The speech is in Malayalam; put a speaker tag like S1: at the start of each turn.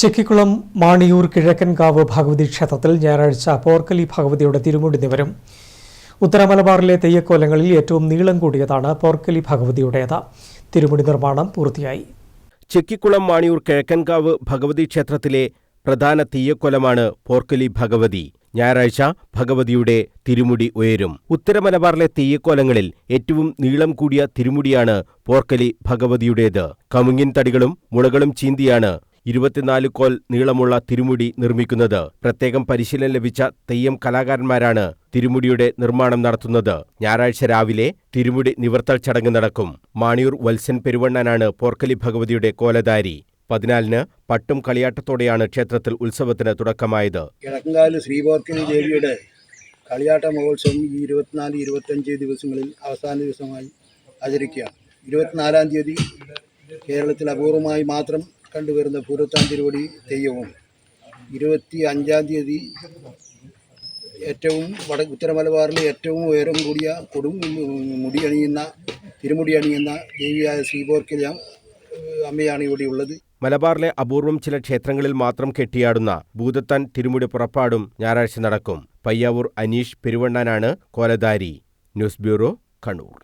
S1: ചെക്കിക്കുളം മാണിയൂർ കിഴക്കൻകാവ് ഭഗവതി ക്ഷേത്രത്തിൽ ഞായറാഴ്ച പോർക്കലി ഭഗവതിയുടെ തിരുമുടി നിവരും. ഉത്തരമലബാറിലെ തെയ്യക്കോലങ്ങളിൽ ഏറ്റവും നീളം കൂടിയതാണ് പോർക്കലി ഭഗവതിയുടേത്. തിരുമുടി നിർമ്മാണം പൂർത്തിയായി.
S2: ചെക്കിക്കുളം മാണിയൂർ കിഴക്കൻകാവ് ഭഗവതി ക്ഷേത്രത്തിലെ പ്രധാന തീയക്കൊലമാണ് പോർക്കലി ഭഗവതി. ഞായറാഴ്ച ഭഗവതിയുടെ തിരുമുടി ഉയരും. ഉത്തരമലബാറിലെ തെയ്യക്കോലങ്ങളിൽ ഏറ്റവും നീളം കൂടിയ തിരുമുടിയാണ് പോർക്കലി ഭഗവതിയുടേത്. കമുങ്ങിൻ തടികളും മുളകളും ചീന്തിയാണ് ഇരുപത്തിനാല് കോൽ നീളമുള്ള തിരുമുടി നിർമ്മിക്കുന്നത്. പ്രത്യേകം പരിശീലനം ലഭിച്ച തെയ്യം കലാകാരന്മാരാണ് തിരുമുടിയുടെ നിർമ്മാണം നടത്തുന്നത്. ഞായറാഴ്ച രാവിലെ തിരുമുടി നിവർത്തൽ ചടങ്ങ് നടക്കും. മാണിയൂർ വത്സൻ പെരുവണ്ണനാണ് പോർക്കലി ഭഗവതിയുടെ കോലധാരി. പതിനാലിന് പട്ടും കളിയാട്ടത്തോടെയാണ് ക്ഷേത്രത്തിൽ ഉത്സവത്തിന് തുടക്കമായത്.
S3: കിഴക്കങ്കാൽ ശ്രീപോർക്കലി ദേവിയുടെ കളിയാട്ട മഹോത്സവം ഈ ഇരുപത്തിനാല് ഇരുപത്തഞ്ച് ദിവസങ്ങളിൽ അവസാന ദിവസമായി ആചരിക്കുകയാണ്. ഇരുപത്തിനാലാം തീയതി കേരളത്തിൽ അപൂർവമായി മാത്രം കണ്ടുവരുന്ന പൂരത്താം തിരുവടി തെയ്യവും. ഇരുപത്തി അഞ്ചാം തീയതി ഏറ്റവും വട ഉത്തര മലബാറിലെ ഏറ്റവും ഉയരം കൂടിയ കൊടും മുടി അണിയുന്ന തിരുമുടി അണിയുന്ന ദേവിയായ ശ്രീപോർക്കലി അമ്മയാണ് ഇവിടെ ഉള്ളത്.
S2: മലബാറിലെ അപൂർവം ചില ക്ഷേത്രങ്ങളിൽ മാത്രം കെട്ടിയാടുന്ന ഭൂതത്തൻ തിരുമുടി പുറപ്പാടും ഞായറാഴ്ച നടക്കും. പയ്യാവൂർ അനീഷ് പെരുവണ്ണാനാണ് കോലധാരി. News bureau Kannur.